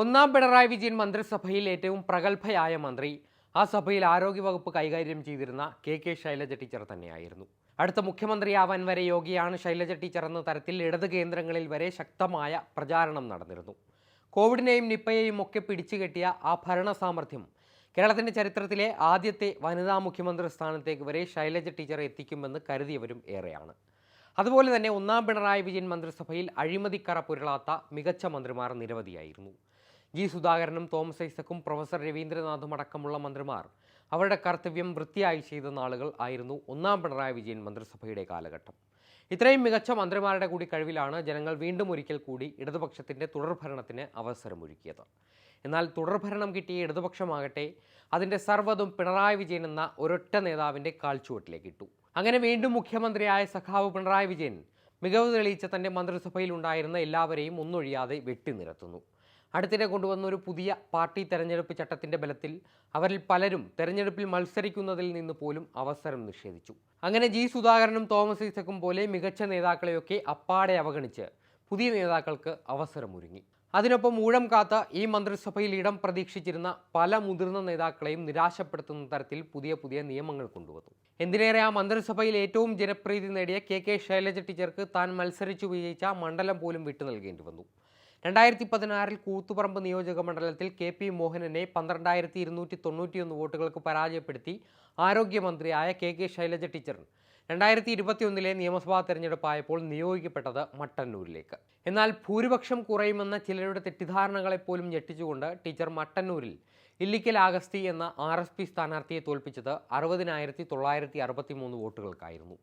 ഒന്നാം പിണറായി വിജയൻ മന്ത്രിസഭയിൽ ഏറ്റവും പ്രഗത്ഭയായ മന്ത്രി. ആ സഭയിൽ ആരോഗ്യവകുപ്പ് കൈകാര്യം ചെയ്തിരുന്ന കെ കെ ശൈലജ ടീച്ചർ തന്നെയായിരുന്നു. അടുത്ത മുഖ്യമന്ത്രിയാവാൻ വരെ യോഗിയാണ് ശൈലജ ടീച്ചർ എന്ന തരത്തിൽ ഇടത് കേന്ദ്രങ്ങളിൽ വരെ ശക്തമായ പ്രചാരണം നടന്നിരുന്നു. കോവിഡിനെയും നിപ്പയെയും ഒക്കെ പിടിച്ചുകെട്ടിയ ആ ഭരണ സാമർഥ്യം കേരളത്തിന്റെ ചരിത്രത്തിലെ ആദ്യത്തെ വനിതാ മുഖ്യമന്ത്രി സ്ഥാനത്തേക്ക് വരെ ശൈലജ ടീച്ചർ എത്തിക്കുമെന്ന് കരുതിയവരും ഏറെയാണ്. അതുപോലെ തന്നെ ഒന്നാം പിണറായി വിജയൻ മന്ത്രിസഭയിൽ അഴിമതിക്കറ പുരളാത്ത മികച്ച മന്ത്രിമാർ നിരവധിയായിരുന്നു. ജി സുധാകരനും തോമസ് ഐസക്കും പ്രൊഫസർ രവീന്ദ്രനാഥും അടക്കമുള്ള മന്ത്രിമാർ. അവരുടെ കർത്തവ്യം വൃത്തിയായി ചെയ്ത നാളുകൾ ആയിരുന്നു ഒന്നാം പിണറായി വിജയൻ മന്ത്രിസഭയുടെ കാലഘട്ടം. ഇത്രയും മികച്ച മന്ത്രിമാരുടെ കൂടി കഴിവിലാണ് ജനങ്ങൾ വീണ്ടും ഒരിക്കൽ കൂടി ഇടതുപക്ഷത്തിന്റെ തുടർഭരണത്തിന് അവസരമൊരുക്കിയത്. എന്നാൽ തുടർഭരണം കിട്ടിയ ഇടതുപക്ഷമാകട്ടെ അതിന്റെ സർവതും പിണറായി വിജയൻ എന്ന ഒരൊറ്റ നേതാവിന്റെ കാൽച്ചുവട്ടിലേക്ക് ഇട്ടു. അങ്ങനെ വീണ്ടും മുഖ്യമന്ത്രിയായ സഖാവ് പിണറായി വിജയൻ മികവ് തെളിയിച്ച തന്റെ മന്ത്രിസഭയിലുണ്ടായിരുന്ന എല്ലാവരെയും ഒന്നൊഴിയാതെ വെട്ടിനിരത്തുന്നു അടുത്തിടെ കൊണ്ടുവന്ന ഒരു പുതിയ പാർട്ടി തെരഞ്ഞെടുപ്പ് ചട്ടത്തിന്റെ ബലത്തിൽ അവരിൽ പലരും തെരഞ്ഞെടുപ്പിൽ മത്സരിക്കുന്നതിൽ നിന്ന് പോലും അവസരം നിഷേധിച്ചു. അങ്ങനെ ജി സുധാകരനും തോമസ് ഐസക്കും പോലെ മികച്ച നേതാക്കളെയൊക്കെ അപ്പാടെ അവഗണിച്ച് പുതിയ നേതാക്കൾക്ക് അവസരമൊരുങ്ങി. അതിനൊപ്പം ഊഴം കാത്ത ഈ മന്ത്രിസഭയിൽ ഇടം പ്രതീക്ഷിച്ചിരുന്ന പല മുതിർന്ന നേതാക്കളെയും നിരാശപ്പെടുത്തുന്ന തരത്തിൽ പുതിയ പുതിയ നിയമങ്ങൾ കൊണ്ടുവന്നു. എന്തിനേറെ ആ മന്ത്രിസഭയിൽ ഏറ്റവും ജനപ്രീതി നേടിയ കെ കെ ശൈലജ ടീച്ചർക്ക് താൻ മത്സരിച്ചു വിജയിച്ച മണ്ഡലം പോലും വിട്ടു നൽകേണ്ടി വന്നു. രണ്ടായിരത്തി പതിനാറിൽ കൂത്തുപറമ്പ് നിയോജക മണ്ഡലത്തിൽ കെ പി മോഹനനെ പന്ത്രണ്ടായിരത്തി ഇരുന്നൂറ്റി തൊണ്ണൂറ്റിയൊന്ന് വോട്ടുകൾക്ക് പരാജയപ്പെടുത്തി ആരോഗ്യമന്ത്രിയായ കെ കെ ശൈലജ ടീച്ചർ രണ്ടായിരത്തി ഇരുപത്തിയൊന്നിലെ നിയമസഭാ തെരഞ്ഞെടുപ്പായപ്പോൾ നിയോഗിക്കപ്പെട്ടത് മട്ടന്നൂരിലേക്ക്. എന്നാൽ ഭൂരിപക്ഷം കുറയുമെന്ന ചിലരുടെ തെറ്റിദ്ധാരണകളെപ്പോലും ഞെട്ടിച്ചുകൊണ്ട് ടീച്ചർ മട്ടന്നൂരിൽ ഇല്ലിക്കൽ ആഗസ്തി എന്ന ആർ എസ് പി സ്ഥാനാർത്ഥിയെ തോൽപ്പിച്ചത് അറുപതിനായിരത്തി തൊള്ളായിരത്തി അറുപത്തി മൂന്ന് വോട്ടുകൾക്കായിരുന്നു.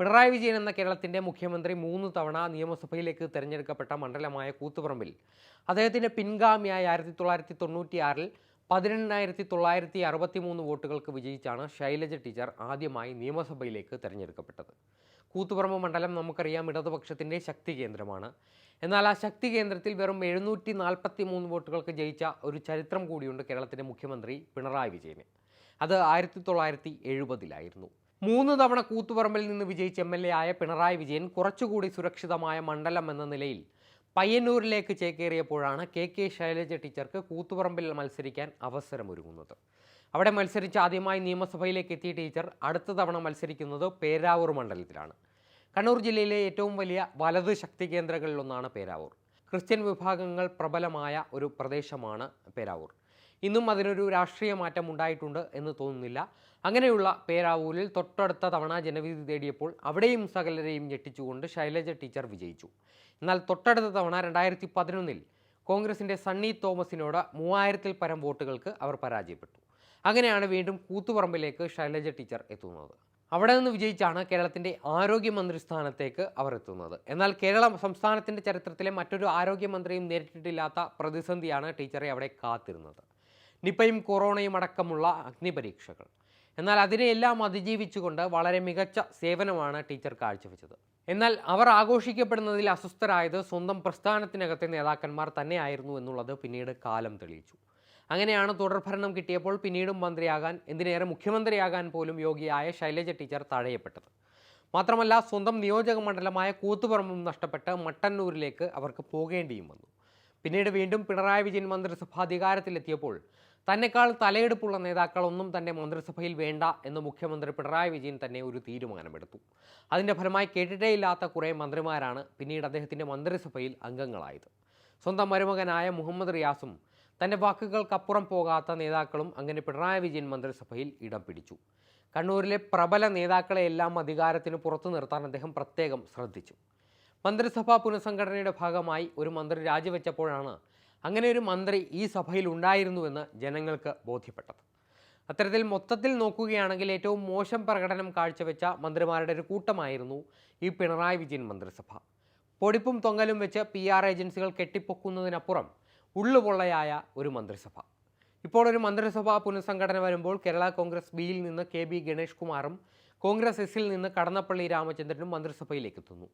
പിണറായി വിജയൻ എന്ന കേരളത്തിന്റെ മുഖ്യമന്ത്രി മൂന്ന് തവണ നിയമസഭയിലേക്ക് തിരഞ്ഞെടുക്കപ്പെട്ട മണ്ഡലമായ കൂത്തുപറമ്പിൽ. അദ്ദേഹത്തിന്റെ പിൻഗാമിയായ ആയിരത്തി തൊള്ളായിരത്തി തൊണ്ണൂറ്റിയാറിൽ പതിനെണ്ണായിരത്തി തൊള്ളായിരത്തി അറുപത്തി മൂന്ന് വോട്ടുകൾക്ക് വിജയിച്ചാണ് ശൈലജ ടീച്ചർ ആദ്യമായി നിയമസഭയിലേക്ക് തിരഞ്ഞെടുക്കപ്പെട്ടത്. കൂത്തുപറമ്പ് മണ്ഡലം നമുക്കറിയാം ഇടതുപക്ഷത്തിന്റെ ശക്തി കേന്ദ്രമാണ്. എന്നാൽ ആ ശക്തി കേന്ദ്രത്തിൽ വെറും എഴുന്നൂറ്റി നാൽപ്പത്തി മൂന്ന് വോട്ടുകൾക്ക് ജയിച്ച ഒരു ചരിത്രം കൂടിയുണ്ട് കേരളത്തിന്റെ മുഖ്യമന്ത്രി പിണറായി വിജയന്. അത് ആയിരത്തി തൊള്ളായിരത്തി എഴുപതിലായിരുന്നു മൂന്ന് തവണ കൂത്തുപറമ്പിൽ നിന്ന് വിജയിച്ച എം എൽ എ ആയ പിണറായി വിജയൻ കുറച്ചുകൂടി സുരക്ഷിതമായ മണ്ഡലം എന്ന നിലയിൽ പയ്യന്നൂരിലേക്ക് ചേക്കേറിയപ്പോഴാണ് കെ കെ ശൈലജ ടീച്ചർക്ക് കൂത്തുപറമ്പിൽ മത്സരിക്കാൻ അവസരമൊരുങ്ങുന്നത്. അവിടെ മത്സരിച്ച് ആദ്യമായി നിയമസഭയിലേക്ക് എത്തിയ ടീച്ചർ അടുത്ത തവണ മത്സരിക്കുന്നത് പേരാവൂർ മണ്ഡലത്തിലാണ്. കണ്ണൂർ ജില്ലയിലെ ഏറ്റവും വലിയ വലത് ശക്തി കേന്ദ്രങ്ങളിലൊന്നാണ് പേരാവൂർ. ക്രിസ്ത്യൻ വിഭാഗങ്ങൾ പ്രബലമായ ഒരു പ്രദേശമാണ് പേരാവൂർ. ഇന്നും അതിനൊരു രാഷ്ട്രീയ മാറ്റം ഉണ്ടായിട്ടുണ്ട് എന്ന് തോന്നുന്നില്ല. അങ്ങനെയുള്ള പേരാവൂരിൽ തൊട്ടടുത്ത തവണ ജനവിധി തേടിയപ്പോൾ അവിടെയും സകലരെയും ഞെട്ടിച്ചുകൊണ്ട് ശൈലജ ടീച്ചർ വിജയിച്ചു. എന്നാൽ തൊട്ടടുത്ത തവണ രണ്ടായിരത്തി പതിനൊന്നിൽ കോൺഗ്രസിന്റെ സണ്ണി തോമസിനോട് മൂവായിരത്തിൽ പരം വോട്ടുകൾക്ക് അവർ പരാജയപ്പെട്ടു. അങ്ങനെയാണ് വീണ്ടും കൂത്തുപറമ്പിലേക്ക് ശൈലജ ടീച്ചർ എത്തുന്നത്. അവിടെ നിന്ന് വിജയിച്ചാണ് കേരളത്തിന്റെ ആരോഗ്യമന്ത്രി സ്ഥാനത്തേക്ക് അവർ എത്തുന്നത്. എന്നാൽ കേരള സംസ്ഥാനത്തിന്റെ ചരിത്രത്തിലെ മറ്റൊരു ആരോഗ്യമന്ത്രിയും നേരിട്ടിട്ടില്ലാത്ത പ്രതിസന്ധിയാണ് ടീച്ചറെ അവിടെ കാത്തിരുന്നത്. നിപ്പയും കൊറോണയും അടക്കമുള്ള അഗ്നിപരീക്ഷകൾ. എന്നാൽ അതിനെയെല്ലാം അതിജീവിച്ചുകൊണ്ട് വളരെ മികച്ച സേവനമാണ് ടീച്ചർ കാഴ്ചവെച്ചത്. എന്നാൽ അവർ ആഘോഷിക്കപ്പെടുന്നതിൽ അസ്വസ്ഥരായത് സ്വന്തം പ്രസ്ഥാനത്തിനകത്തെ നേതാക്കന്മാർ തന്നെയായിരുന്നു എന്നുള്ളത് പിന്നീട് കാലം തെളിയിച്ചു. അങ്ങനെയാണ് തുടർഭരണം കിട്ടിയപ്പോൾ പിന്നീടും മന്ത്രിയാകാൻ എന്തിനേറെ മുഖ്യമന്ത്രിയാകാൻ പോലും യോഗ്യയായ ശൈലജ ടീച്ചർ തഴയപ്പെട്ടത്. മാത്രമല്ല സ്വന്തം നിയോജക മണ്ഡലമായ കൂത്തുപറമ്പും നഷ്ടപ്പെട്ട് മട്ടന്നൂരിലേക്ക് അവർക്ക് പോകേണ്ടിയും വന്നു. പിന്നീട് വീണ്ടും പിണറായി വിജയൻ മന്ത്രിസഭ അധികാരത്തിലെത്തിയപ്പോൾ തന്നെക്കാൾ തലയെടുപ്പുള്ള നേതാക്കളൊന്നും തന്റെ മന്ത്രിസഭയിൽ വേണ്ട എന്ന് മുഖ്യമന്ത്രി പിണറായി വിജയൻ തന്നെ ഒരു തീരുമാനമെടുത്തു. അതിന്റെ ഫലമായി കേട്ടിട്ടേയില്ലാത്ത കുറേ മന്ത്രിമാരാണ് പിന്നീട് അദ്ദേഹത്തിന്റെ മന്ത്രിസഭയിൽ അംഗങ്ങളായത്. സ്വന്തം മരുമകനായ മുഹമ്മദ് റിയാസും തന്റെ വാക്കുകൾക്കപ്പുറം പോകാത്ത നേതാക്കളും അങ്ങനെ പിണറായി വിജയൻ മന്ത്രിസഭയിൽ ഇടം പിടിച്ചു. കണ്ണൂരിലെ പ്രബല നേതാക്കളെയെല്ലാം അധികാരത്തിന് പുറത്തു നിർത്താൻ അദ്ദേഹം പ്രത്യേകം ശ്രദ്ധിച്ചു. മന്ത്രിസഭാ പുനഃസംഘടനയുടെ ഭാഗമായി ഒരു മന്ത്രി രാജിവെച്ചപ്പോഴാണ് അങ്ങനെ ഒരു മന്ത്രി ഈ സഭയിൽ ഉണ്ടായിരുന്നുവെന്ന് ജനങ്ങൾക്ക് ബോധ്യപ്പെട്ടത്. അത്തരത്തിൽ മൊത്തത്തിൽ നോക്കുകയാണെങ്കിൽ ഏറ്റവും മോശം പ്രകടനം കാഴ്ചവെച്ച മന്ത്രിമാരുടെ ഒരു കൂട്ടമായിരുന്നു ഈ പിണറായി വിജയൻ മന്ത്രിസഭ. പൊടിപ്പും തൊങ്ങലും വെച്ച് പി ആർ ഏജൻസികൾ കെട്ടിപ്പൊക്കുന്നതിനപ്പുറം ഉള്ളുപൊള്ളയായ ഒരു മന്ത്രിസഭ. ഇപ്പോൾ ഒരു മന്ത്രിസഭാ പുനഃസംഘടന വരുമ്പോൾ കേരള കോൺഗ്രസ് ബിയിൽ നിന്ന് കെ ബി ഗണേഷ് കുമാറും കോൺഗ്രസ് എസിൽ നിന്ന് കടന്നപ്പള്ളി രാമചന്ദ്രനും മന്ത്രിസഭയിലേക്ക് എത്തുന്നു.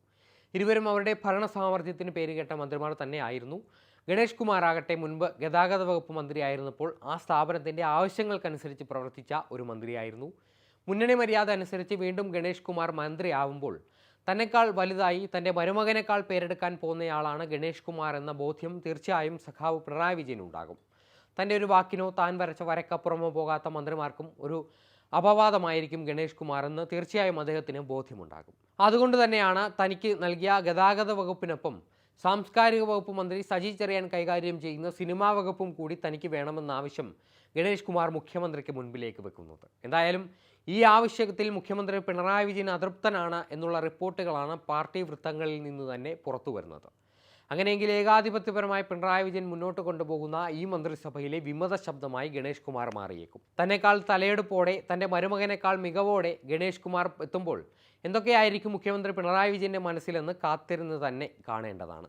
ഇരുവരും അവരുടെ ഭരണ സാമർഥ്യത്തിന് പേരുകേട്ട മന്ത്രിമാർ തന്നെയായിരുന്നു. ഗണേഷ് കുമാർ ആകട്ടെ മുൻപ് ഗതാഗത വകുപ്പ് മന്ത്രിയായിരുന്നപ്പോൾ ആ സ്ഥാപനത്തിന്റെ ആവശ്യങ്ങൾക്കനുസരിച്ച് പ്രവർത്തിച്ച ഒരു മന്ത്രിയായിരുന്നു. മുന്നണി മര്യാദ അനുസരിച്ച് വീണ്ടും ഗണേഷ് കുമാർ മന്ത്രിയാവുമ്പോൾ തന്നെക്കാൾ വലുതായി തന്റെ മരുമകനേക്കാൾ പേരെടുക്കാൻ പോകുന്നയാളാണ് ഗണേഷ് കുമാർ എന്ന ബോധ്യം തീർച്ചയായും സഖാവ് പിണറായി വിജയനുണ്ടാകും തന്റെ ഒരു വാക്കിനോ താൻ വരച്ച വരക്കപ്പുറമോ പോകാത്ത മന്ത്രിമാർക്കും ഒരു അപവാദമായിരിക്കും ഗണേഷ് കുമാർ എന്ന് തീർച്ചയായും അദ്ദേഹത്തിന് ബോധ്യമുണ്ടാകും. അതുകൊണ്ട് തന്നെയാണ് തനിക്ക് നൽകിയ ഗതാഗത വകുപ്പിനൊപ്പം സാംസ്കാരിക വകുപ്പ് മന്ത്രി സജി ചെറിയാൻ കൈകാര്യം ചെയ്യുന്ന സിനിമാ വകുപ്പും കൂടി തനിക്ക് വേണമെന്ന ആവശ്യം ഗണേഷ് കുമാർ മുഖ്യമന്ത്രിക്ക് മുൻപിലേക്ക് വെക്കുന്നത്. എന്തായാലും ഈ ആവശ്യത്തിൽ മുഖ്യമന്ത്രി പിണറായി വിജയൻ അതൃപ്തനാണ് എന്നുള്ള റിപ്പോർട്ടുകളാണ് പാർട്ടി വൃത്തങ്ങളിൽ നിന്ന് തന്നെ പുറത്തു വരുന്നത് അങ്ങനെയെങ്കിൽ ഏകാധിപത്യപരമായി പിണറായി വിജയൻ മുന്നോട്ട് കൊണ്ടുപോകുന്ന ഈ മന്ത്രിസഭയിലെ വിമത ശബ്ദമായി ഗണേഷ് കുമാർ മാറിയേക്കും. തന്നെക്കാൾ തലയെടുപ്പോടെ തന്റെ മരുമകനേക്കാൾ മികവോടെ ഗണേഷ് കുമാർ എത്തുമ്പോൾ എന്തൊക്കെയായിരിക്കും മുഖ്യമന്ത്രി പിണറായി വിജയന്റെ മനസ്സിലെന്ന് കാത്തിരുന്ന് തന്നെ കാണേണ്ടതാണ്.